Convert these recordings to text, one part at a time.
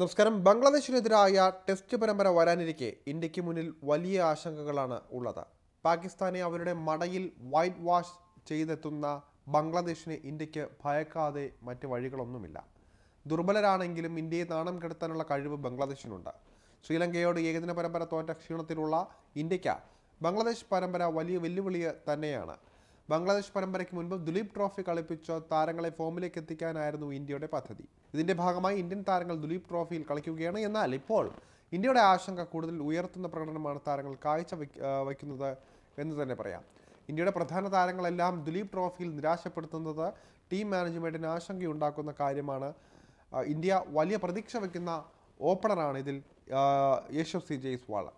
നമസ്കാരം. ബംഗ്ലാദേശിനെതിരായ ടെസ്റ്റ് പരമ്പര വരാനിരിക്കെ ഇന്ത്യയ്ക്ക് മുന്നിൽ വലിയ ആശങ്കകളാണ് ഉള്ളത്. പാകിസ്ഥാനെ അവരുടെ മടയിൽ വൈറ്റ് വാഷ് ചെയ്തെത്തുന്ന ബംഗ്ലാദേശിനെ ഇന്ത്യയ്ക്ക് ഭയക്കാതെ മറ്റ് വഴികളൊന്നുമില്ല. ദുർബലരാണെങ്കിലും ഇന്ത്യയെ നാണം കെടുത്താനുള്ള കഴിവ് ബംഗ്ലാദേശിനുണ്ട്. ശ്രീലങ്കയോട് ഏകദിന പരമ്പര തോറ്റ ക്ഷീണത്തിലുള്ള ഇന്ത്യയ്ക്ക് ബംഗ്ലാദേശ് പരമ്പര വലിയ വെല്ലുവിളി തന്നെയാണ്. ബംഗ്ലാദേശ് പരമ്പരയ്ക്ക് മുൻപ് ദുലീപ് ട്രോഫി കളിപ്പിച്ച താരങ്ങളെ ഫോമിലേക്ക് എത്തിക്കാനായിരുന്നു ഇന്ത്യയുടെ പദ്ധതി. ഇതിന്റെ ഭാഗമായി ഇന്ത്യൻ താരങ്ങൾ ദുലീപ് ട്രോഫിയിൽ കളിക്കുകയാണ്. എന്നാൽ ഇപ്പോൾ ഇന്ത്യയുടെ ആശങ്ക കൂടുതൽ ഉയർത്തുന്ന പ്രകടനമാണ് താരങ്ങൾ കാഴ്ച വയ്ക്ക- വയ്ക്കുന്നത് എന്ന് തന്നെ പറയാം. ഇന്ത്യയുടെ പ്രധാന താരങ്ങളെല്ലാം ദുലീപ് ട്രോഫിയിൽ നിരാശപ്പെടുത്തുന്നത് ടീം മാനേജ്മെന്റിന് ആശങ്കയുണ്ടാക്കുന്ന കാര്യമാണ്. ഇന്ത്യ വലിയ പ്രതീക്ഷ വയ്ക്കുന്ന ഓപ്പണറാണ് ഇതിൽ യശസ് സി ജയ്സ്വാൾ.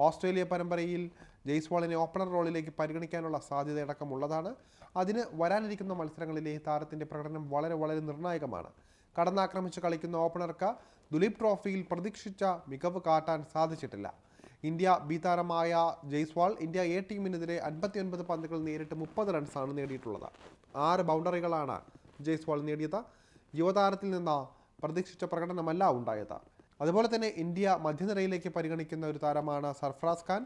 ഓസ്ട്രേലിയ പരമ്പരയിൽ ജയ്സ്വാളിനെ ഓപ്പണർ റോളിലേക്ക് പരിഗണിക്കാനുള്ള സാധ്യതയടക്കമുള്ളതാണ് അതിന് വരാനിരിക്കുന്ന മത്സരങ്ങളിലെ താരത്തിന്റെ പ്രകടനം വളരെ വളരെ നിർണായകമാണ്. കടന്നാക്രമിച്ച് കളിക്കുന്ന ഓപ്പണർക്ക് ദുലീപ് ട്രോഫിയിൽ പ്രതീക്ഷിച്ച മികവ് കാട്ടാൻ സാധിച്ചിട്ടില്ല. ഇന്ത്യ ബി താരമായ ജയ്സ്വാൾ ഇന്ത്യ എ ടീമിനെതിരെ അൻപത്തിയൊൻപത് പന്തുകൾ നേരിട്ട് മുപ്പത് റൺസാണ് നേടിയിട്ടുള്ളത്. ആറ് ബൗണ്ടറികളാണ് ജയ്സ്വാൾ നേടിയത്. യുവതാരത്തിൽ നിന്ന് പ്രതീക്ഷിച്ച പ്രകടനമല്ല ഉണ്ടായത്. അതുപോലെ തന്നെ ഇന്ത്യ മധ്യനിരയിലേക്ക് പരിഗണിക്കുന്ന ഒരു താരമാണ് സർഫ്രാസ് ഖാൻ.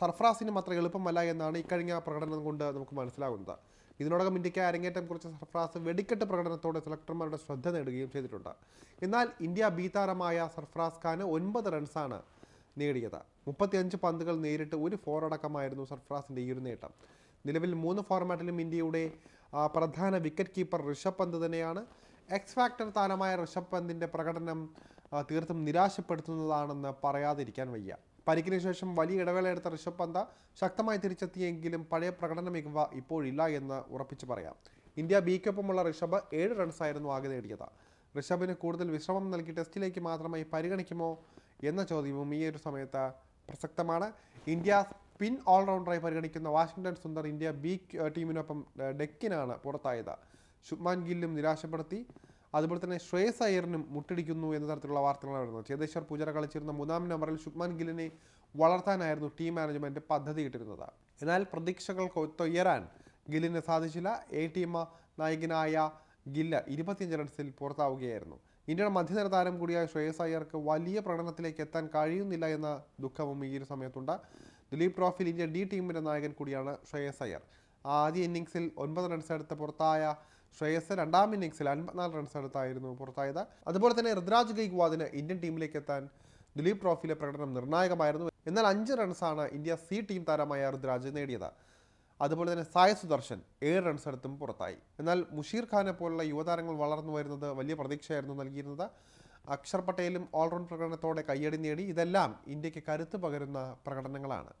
സർഫ്രാസിനും അത്ര എളുപ്പമല്ല എന്നാണ് ഇക്കഴിഞ്ഞ പ്രകടനം കൊണ്ട് നമുക്ക് മനസ്സിലാകുന്നത് ഇതിനോടകം ഇന്ത്യയ്ക്ക് അരങ്ങേറ്റം കുറിച്ച സർഫ്രാസ് വെടിക്കെട്ട് പ്രകടനത്തോടെ സെലക്ടർമാരുടെ ശ്രദ്ധ നേടുകയും ചെയ്തിട്ടുണ്ട്. എന്നാൽ ഇന്ത്യ ബി താരമായ സർഫ്രാസ് ഖാന് ഒൻപത് റൺസാണ് നേടിയത്. മുപ്പത്തിയഞ്ച് പന്തുകൾ നേരിട്ട് ഒരു ഫോർ അടക്കമായിരുന്നു സർഫറാസിന്റെ ഈ ഒരു നേട്ടം. നിലവിൽ മൂന്ന് ഫോർമാറ്റിലും ഇന്ത്യയുടെ പ്രധാന വിക്കറ്റ് കീപ്പർ ഋഷഭ് പന്ത് തന്നെയാണ്. എക്സ് ഫാക്ടർ താരമായ ഋഷഭ് പന്തിന്റെ പ്രകടനം തീർത്തും നിരാശപ്പെടുത്തുന്നതാണെന്ന് പറയാതിരിക്കാൻ വയ്യ. പരിക്കിന് ശേഷം വലിയ ഇടവേള എടുത്ത ഋഷഭ് പന്ത് ശക്തമായി തിരിച്ചെത്തിയെങ്കിലും പഴയ പ്രകടന മികവ് ഇപ്പോഴില്ല എന്ന് ഉറപ്പിച്ചു പറയാം. ഇന്ത്യ ബിക്കൊപ്പമുള്ള ഋഷഭ് ഏഴ് റൺസായിരുന്നു ആകെ നേടിയത്. ഋഷഭിന് കൂടുതൽ വിശ്രമം നൽകി ടെസ്റ്റിലേക്ക് മാത്രമായി പരിഗണിക്കുമോ എന്ന ചോദ്യവും ഈ ഒരു സമയത്ത് പ്രസക്തമാണ്. ഇന്ത്യ സ്പിൻ ഓൾറൗണ്ടറായി പരിഗണിക്കുന്ന വാഷിംഗ്ടൺ സുന്ദർ ഇന്ത്യ ബി ടീമിനൊപ്പം ഡെക്കിനാണ് പുറത്തായത്. ശുഭ്മാൻ ഗില്ലും നിരാശപ്പെടുത്തി. അതുപോലെ തന്നെ ശ്രേയസ് അയ്യറിനും മുട്ടിടിക്കുന്നു എന്ന തരത്തിലുള്ള വാർത്തകളാണ് വരുന്നത്. ചേതേശ്വർ പൂജാര കളിച്ചിരുന്ന മൂന്നാം നമ്പറിൽ ശുഭ്മാൻ ഗില്ലിനെ വളർത്താനായിരുന്നു ടീം മാനേജ്മെന്റ് പദ്ധതി ഇട്ടിരുന്നത്. എന്നാൽ പ്രതീക്ഷകൾക്ക് ഒത്തുയരാൻ ഗില്ലിന് സാധിച്ചില്ല. എ ടീം നായകനായ ഗില്ല ഇരുപത്തിയഞ്ച് റൺസിൽ പുറത്താവുകയായിരുന്നു. ഇന്ത്യയുടെ മധ്യനിര താരം കൂടിയായ ശ്രേയസ് അയ്യർക്ക് വലിയ പ്രകടനത്തിലേക്ക് എത്താൻ കഴിയുന്നില്ല എന്ന ദുഃഖവും ഈ ഒരു സമയത്തുണ്ട്. ദിലീപ് ട്രോഫിയിൽ ഇന്ത്യ ഡി ടീമിന്റെ നായകൻ കൂടിയാണ് ശ്രേയസ് അയ്യർ. ആദ്യ ഇന്നിങ്സിൽ ഒൻപത് റൺസ് എടുത്ത് പുറത്തായ ശ്രേയസ് രണ്ടാം ഇന്നിങ്സിൽ അൻപത്തിനാല് റൺസ് എടുത്തായിരുന്നു പുറത്തായത്. അതുപോലെ തന്നെ ഋതുരാജ് ഗൈക്വാദിന് ഇന്ത്യൻ ടീമിലേക്ക് എത്താൻ ദിലീപ് ട്രോഫിയിലെ പ്രകടനം നിർണായകമായിരുന്നു. എന്നാൽ അഞ്ച് റൺസാണ് ഇന്ത്യ സി ടീം താരമായ ഋതുരാജ് നേടിയത്. അതുപോലെ തന്നെ സായ് സുദർശൻ ഏഴ് റൺസ് എടുത്തും പുറത്തായി. എന്നാൽ മുഷീർ ഖാനെ പോലുള്ള യുവതാരങ്ങൾ വളർന്നു വരുന്നത് വലിയ പ്രതീക്ഷയായിരുന്നു നൽകിയിരുന്നത്. അക്ഷർ പട്ടേലും ഓൾറൗണ്ട് പ്രകടനത്തോടെ കയ്യടി നേടി. ഇതെല്ലാം ഇന്ത്യയ്ക്ക് കരുത്ത് പകരുന്ന പ്രകടനങ്ങളാണ്.